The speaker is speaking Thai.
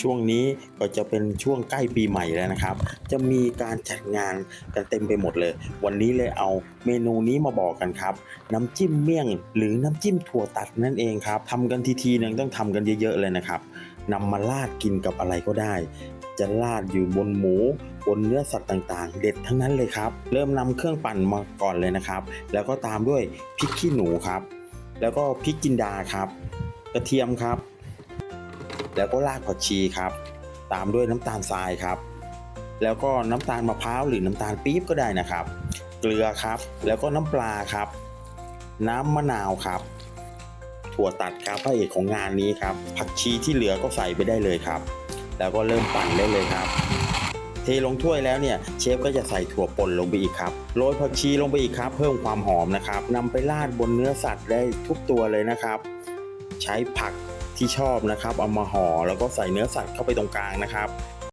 ช่วงนี้ก็จะเป็นช่วงใกล้ปีใหม่แล้วนะครับ จะมีการจัดงานกันเต็มไปหมดเลย วันนี้เลยเอาเมนูนี้มาบอกกันครับ น้ำจิ้มเมี่ยง หรือน้ำจิ้มถั่วตัดนั่นเองครับทำกันทีๆนึงต้องทำกันเยอะๆเลยนะครับนำมาราดกินกับอะไรก็ได้ จะราดอยู่บนหมูบนเนื้อสัตว์ต่างๆ เด็ดทั้งนั้นเลยครับ เริ่มนำเครื่องปั่นมาก่อนเลยนะครับ แล้วก็ตามด้วยพริกขี้หนูครับ แล้วก็พริกจินดาครับ กระเทียมครับ แล้วก็รากผักชีครับ ตามด้วยน้ำตาลทรายครับ แล้วก็น้ำตาลมะพร้าวหรือน้ำตาลปี๊บก็ได้นะครับ เกลือครับ แล้วก็น้ำปลาครับ น้ำมะนาวครับ ถั่วตัดครับพระเอกของงานนี้ครับ ผักชีที่เหลือก็ใส่ไปได้เลยครับ แล้วก็เริ่มปั่นได้เลยครับ เทลงถ้วยแล้วเนี่ยเชฟก็จะใส่ถั่วป่นลงไปอีกครับโรยผักชีลงไปอีกครับ เพิ่มความหอมนะครับนำไปราดบนเนื้อสัตว์ได้ทุกตัวเลยนะครับ ใช้ผัก ที่ชอบนะครับ เอามาห่อแล้วก็ใส่เนื้อสัตว์เข้าไปตรงกลางนะครับ